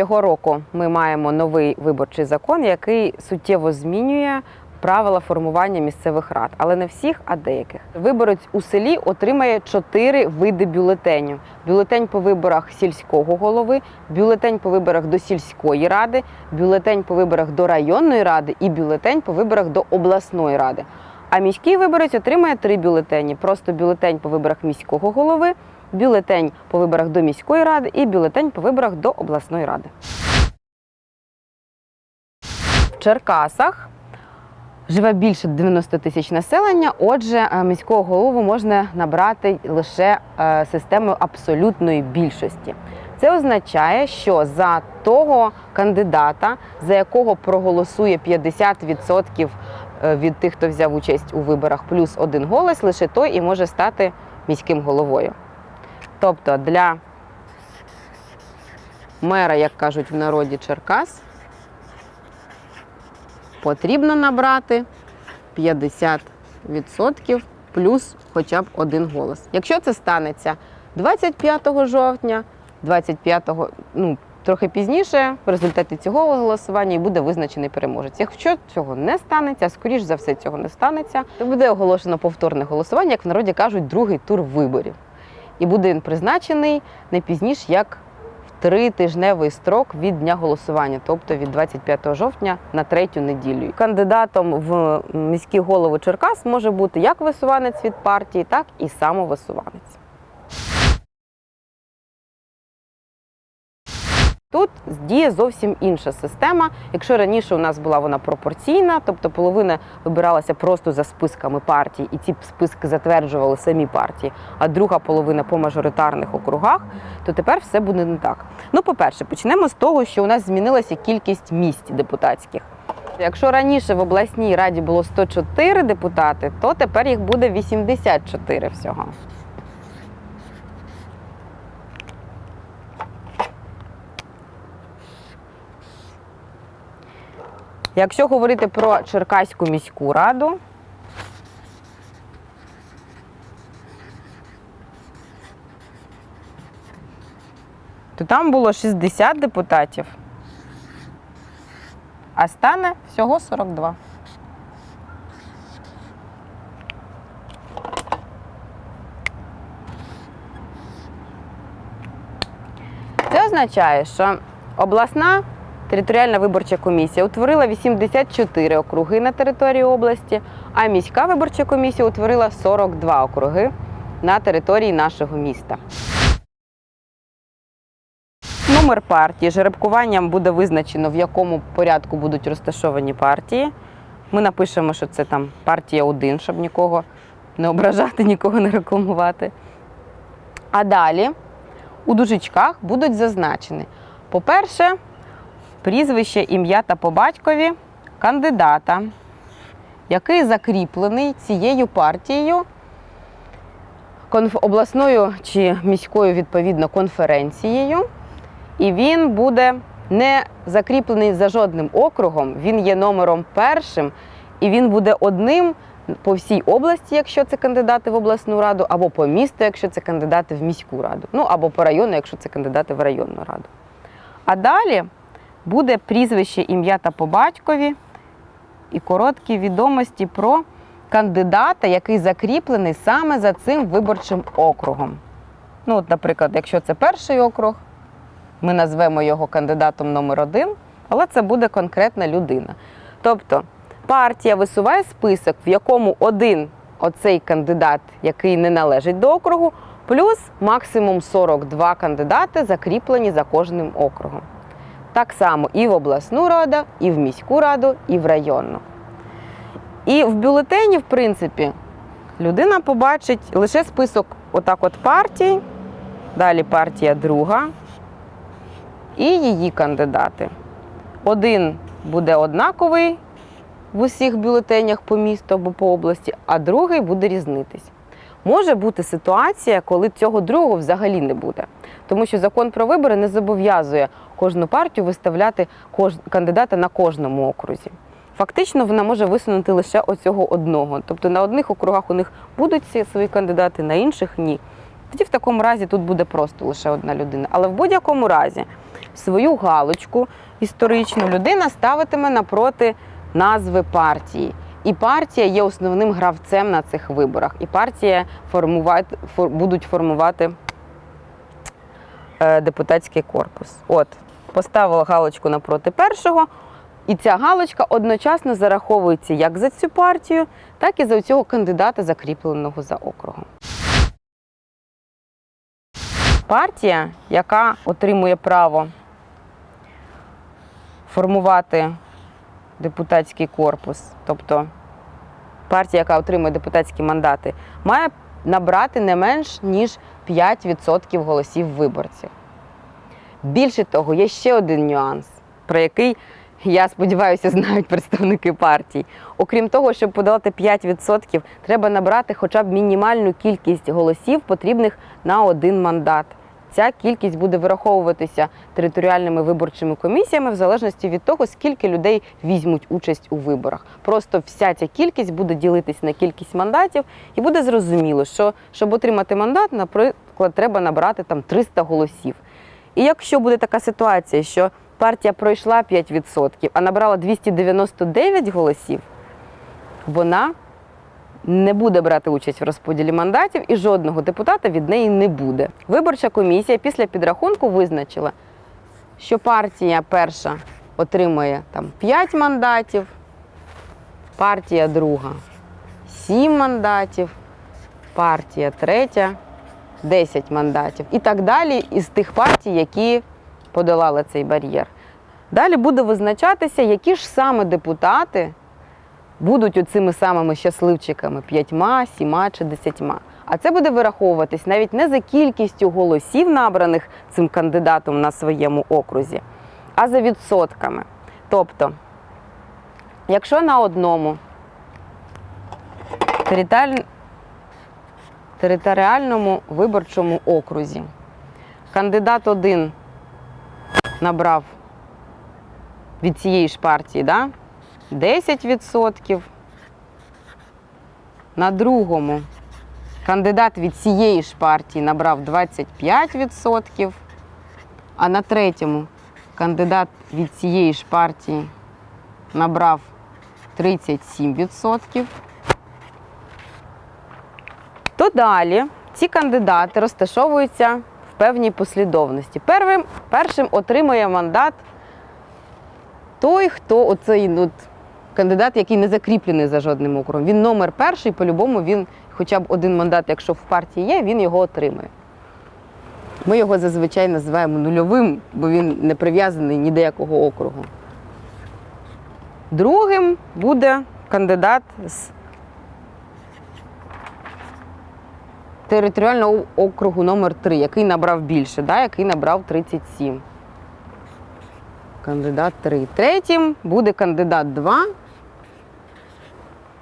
Цього року ми маємо новий виборчий закон, який суттєво змінює правила формування місцевих рад, але не всіх, а деяких. Виборець у селі отримає чотири види бюлетеню: бюлетень по виборах сільського голови, бюлетень по виборах до сільської ради, бюлетень по виборах до районної ради і бюлетень по виборах до обласної ради. А міський виборець отримає три бюлетені: просто бюлетень по виборах міського голови, бюлетень по виборах до міської ради і бюлетень по виборах до обласної ради. В Черкасах живе більше 90 тисяч населення. Отже, е, міського голову можна набрати лише е, системою абсолютної більшості. Це означає, що за того кандидата, за якого проголосує 50% е, від тих, хто взяв участь у виборах, плюс один голос, лише той і може стати міським головою. Тобто для мера, як кажуть в народі Черкас, потрібно набрати 50% плюс хоча б один голос. Якщо це станеться 25 жовтня, 25-го, ну, трохи пізніше, в результаті цього голосування і буде визначений переможець. Якщо цього не станеться, скоріш за все цього не станеться, то буде оголошено повторне голосування, як в народі кажуть, другий тур виборів. І буде він призначений не пізніше, як в тритижневий строк від дня голосування, тобто від 25 жовтня на третю неділю. Кандидатом в міські голови Черкас може бути як висуванець від партії, так і самовисуванець. Тут діє зовсім інша система. Якщо раніше у нас була вона пропорційна, тобто половина вибиралася просто за списками партій, і ці списки затверджували самі партії, а друга половина по мажоритарних округах, то тепер все буде не так. Ну, по-перше, почнемо з того, що у нас змінилася кількість місць депутатських. Якщо раніше в обласній раді було 104 депутати, то тепер їх буде 84 всього. Якщо говорити про Черкаську міську раду, то там було 60 депутатів, а стане всього 42. Це означає, що обласна територіальна виборча комісія утворила 84 округи на території області, а міська виборча комісія утворила 42 округи на території нашого міста. Номер партії жеребкуванням буде визначено, в якому порядку будуть розташовані партії. Ми напишемо, що це там партія 1, щоб нікого не ображати, нікого не рекламувати. А далі у дужечках будуть зазначені, по-перше, прізвище, ім'я та по батькові кандидата, який закріплений цією партією, обласною чи міською відповідно конференцією, і він буде не закріплений за жодним округом, він є номером першим, і він буде одним по всій області, якщо це кандидати в обласну раду, або по місту, якщо це кандидати в міську раду, ну або по району, якщо це кандидати в районну раду. А далі буде прізвище, ім'я та по батькові і короткі відомості про кандидата, який закріплений саме за цим виборчим округом. Ну, от, наприклад, якщо це перший округ, ми назвемо його кандидатом номер один, але це буде конкретна людина. Тобто партія висуває список, в якому один оцей кандидат, який не належить до округу, плюс максимум 42 кандидати закріплені за кожним округом. Так само і в обласну раду, і в міську раду, і в районну. І в бюлетені, в принципі, людина побачить лише список отак от партій, далі партія друга і її кандидати. Один буде однаковий в усіх бюлетенях по місту або по області, а другий буде різнитись. Може бути ситуація, коли цього другого взагалі не буде. Тому що закон про вибори не зобов'язує кожну партію виставляти кандидата на кожному окрузі. Фактично вона може висунути лише оцього одного. Тобто на одних округах у них будуть свої кандидати, на інших ні. Тоді в такому разі тут буде просто лише одна людина. Але в будь-якому разі свою галочку історичну людина ставитиме напроти назви партії. І партія є основним гравцем на цих виборах. І партія формувати, фор, будуть формувати депутатський корпус. От, поставила галочку напроти першого, і ця галочка одночасно зараховується як за цю партію, так і за цього кандидата, закріпленого за округом. Партія, яка отримує право формувати депутатський корпус, тобто партія, яка отримує депутатські мандати, має набрати не менш ніж 5% голосів виборців. Більше того, є ще один нюанс, про який, я сподіваюся, знають представники партій. Окрім того, щоб подолати 5%, треба набрати хоча б мінімальну кількість голосів, потрібних на один мандат. Ця кількість буде вираховуватися територіальними виборчими комісіями в залежності від того, скільки людей візьмуть участь у виборах. Просто вся ця кількість буде ділитись на кількість мандатів, і буде зрозуміло, що щоб отримати мандат, наприклад, треба набрати там 300 голосів. І якщо буде така ситуація, що партія пройшла 5%, а набрала 299 голосів, вона не буде брати участь в розподілі мандатів і жодного депутата від неї не буде. Виборча комісія після підрахунку визначила, що партія перша отримує там 5 мандатів, партія друга 7 мандатів, партія третя 10 мандатів і так далі із тих партій, які подолали цей бар'єр. Далі буде визначатися, які ж саме депутати будуть оцими самими щасливчиками п'ятьма, сіма чи десятьма. А це буде вираховуватись навіть не за кількістю голосів, набраних цим кандидатом на своєму окрузі, а за відсотками. Тобто, якщо на одному територіаль- територіальному виборчому окрузі кандидат один набрав від цієї ж партії, да? 10%. На другому кандидат від цієї ж партії набрав 25%. А на третьому кандидат від цієї ж партії набрав 37%. То далі ці кандидати розташовуються в певній послідовності. Первим, першим отримує мандат той, хто оцей ну, кандидат, який не закріплений за жодним округом. Він номер перший, по-любому він хоча б один мандат, якщо в партії є, він його отримує. Ми його зазвичай називаємо нульовим, бо він не прив'язаний ні до якого округу. Другим буде кандидат з територіального округу номер 3 який набрав більше, да, який набрав 37. Кандидат 3. Третім буде кандидат 2,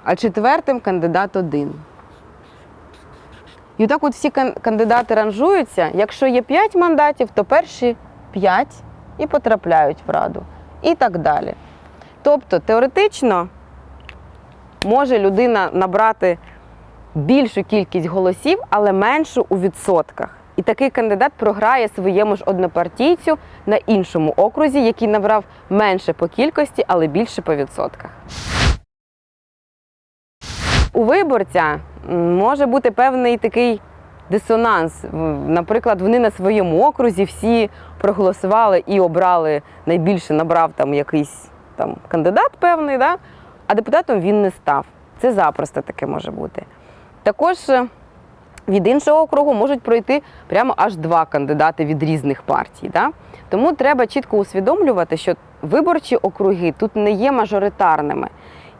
а четвертим кандидат 1. І отак от всі кандидати ранжуються. Якщо є 5 мандатів, то перші 5 і потрапляють в раду. І так далі. Тобто, теоретично може людина набрати більшу кількість голосів, але меншу у відсотках. І такий кандидат програє своєму ж однопартійцю на іншому окрузі, який набрав менше по кількості, але більше по відсотках. У виборця може бути певний такий дисонанс. Наприклад, вони на своєму окрузі всі проголосували і обрали найбільше набрав там якийсь там кандидат певний, да? а депутатом він не став. Це запросто таке може бути. Також е, від іншого округу можуть пройти прямо аж два кандидати від різних партій. Да? Тому треба чітко усвідомлювати, що виборчі округи тут не є мажоритарними.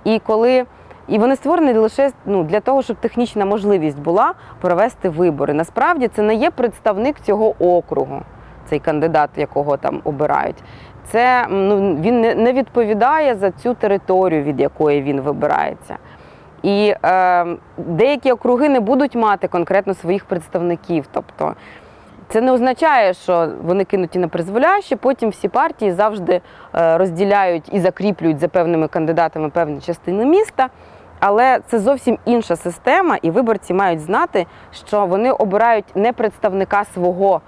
І коли і вони створені лише ну, для того, щоб технічна можливість була провести вибори. Насправді це не є представник цього округу, цей кандидат, якого там обирають. Це ну, він не, відповідає за цю територію, від якої він вибирається. І е, деякі округи не будуть мати конкретно своїх представників. Тобто це не означає, що вони кинуті на призволяще, потім всі партії завжди е, розділяють і закріплюють за певними кандидатами певні частини міста. Але це зовсім інша система, і виборці мають знати, що вони обирають не представника свого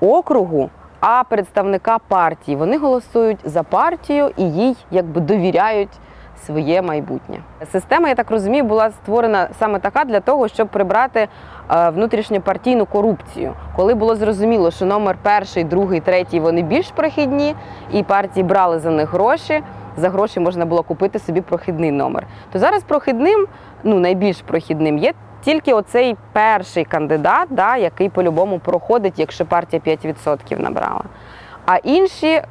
округу, а представника партії. Вони голосують за партію і їй якби довіряють своє майбутнє. Система, я так розумію, була створена саме така для того, щоб прибрати е, внутрішньопартійну корупцію. Коли було зрозуміло, що номер перший, другий, третій вони більш прохідні, і партії брали за них гроші. За гроші можна було купити собі прохідний номер. То зараз прохідним, ну найбільш прохідним, є тільки оцей перший кандидат, да, який по-любому проходить, якщо партія 5% набрала. А інші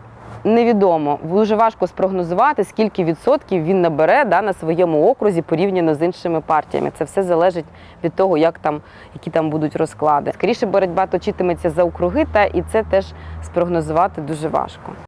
невідомо. Дуже важко спрогнозувати, скільки відсотків він набере да, на своєму окрузі порівняно з іншими партіями. Це все залежить від того, як там, які там будуть розклади. Скоріше боротьба точитиметься за округи, та і це теж спрогнозувати дуже важко.